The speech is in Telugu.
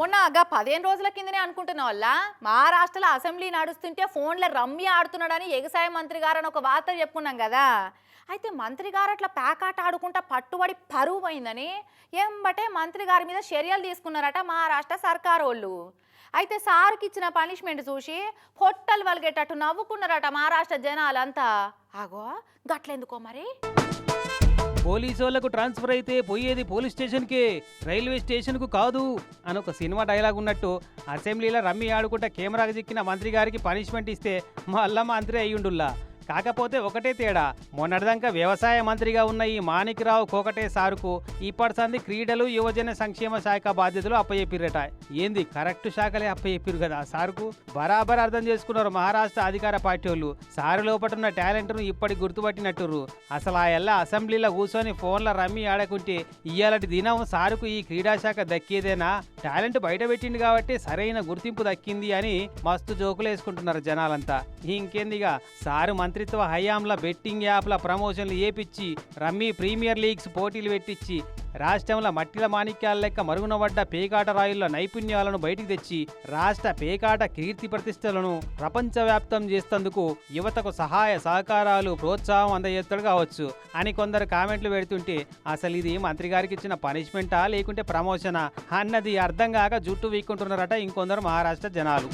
మొన్న అగా పదిహేను రోజుల కిందనే అనుకుంటున్న వల్ల మహారాష్ట్రలో అసెంబ్లీ నడుస్తుంటే ఫోన్లో రమ్మి ఆడుతున్నాడని వ్యవసాయ మంత్రి గారు అని ఒక వార్త చెప్పుకున్నాం కదా. అయితే మంత్రి గారు అట్లా ప్యాకాట ఆడుకుంటా పట్టుబడి పరువు పోయిందని ఎంబటే మంత్రి గారి మీద చర్యలు తీసుకున్నారట మహారాష్ట్ర సర్కారు వాళ్ళు. అయితే సార్కి ఇచ్చిన పనిష్మెంట్ చూసి పొట్టలు వలిగేటట్టు నవ్వుకున్నారట మహారాష్ట్ర జనాలంతా. ఆగో గట్లెందుకో మరి? పోలీసు వాళ్ళకు ట్రాన్స్ఫర్ అయితే పోయేది పోలీస్ స్టేషన్కే రైల్వే స్టేషన్కు కాదు అని ఒక సినిమా డైలాగ్ ఉన్నట్టు అసెంబ్లీలో రమ్మి ఆడుకుంటా కెమెరాకు చిక్కిన మంత్రి గారికి పనిష్మెంట్ ఇస్తే మళ్ళా మంత్రి అయ్యుండుల్లా. కాకపోతే ఒకటే తేడా. మొన్నటిదాకా వ్యవసాయ మంత్రిగా ఉన్న ఈ మాణిక్రావు కోకటే సారుకు ఇప్పటి సంది క్రీడలు యువజన సంక్షేమ శాఖ బాధ్యతలు అప్పచెప్పిరట. ఏంది కరెక్ట్ శాఖలే అప్పచెప్పిరు కదా సారుకు? బరాబర్ అర్థం చేసుకున్నారు మహారాష్ట్ర అధికార పార్టీ వాళ్ళు సారు లోపటున్న టాలెంట్ను ఇప్పటికి గుర్తుపట్టినట్టురు అసలు ఆ ఎల్ల అసెంబ్లీలో కూర్చొని ఫోన్లో రమ్మి ఆడకుంటే ఇయ్యాలటి దినం సారుకు ఈ క్రీడా శాఖ దక్కేదేనా? టాలెంట్ బయట పెట్టింది కాబట్టి సరైన గుర్తింపు దక్కింది అని మస్తు జోకులు వేసుకుంటున్నారు జనాలంతా. ఇంకేందిగా? సారు మంత్రి మంత్రిత్వ హయాంల బెట్టింగ్ యాప్ల ప్రమోషన్లు ఏపిచ్చి రమ్మీ ప్రీమియర్ లీగ్స్ పోటీలు పెట్టించి రాష్ట్రంలో మట్టిల మాణిక్యాల లెక్క మరుగునబడ్డ పేకాట రాయుల నైపుణ్యాలను బయటికి తెచ్చి రాష్ట్ర పేకాట కీర్తి ప్రతిష్టలను ప్రపంచవ్యాప్తం చేస్తందుకు యువతకు సహాయ సహకారాలు ప్రోత్సాహం అందజేస్తాడు కావచ్చు అని కొందరు కామెంట్లు పెడుతుంటే అసలు ఇది మంత్రి గారికి ఇచ్చిన పనిష్మెంటా లేకుంటే ప్రమోషనా అన్నది అర్థం కాక జుట్టు వీక్కుంటున్నారట ఇంకొందరు మహారాష్ట్ర జనాలు.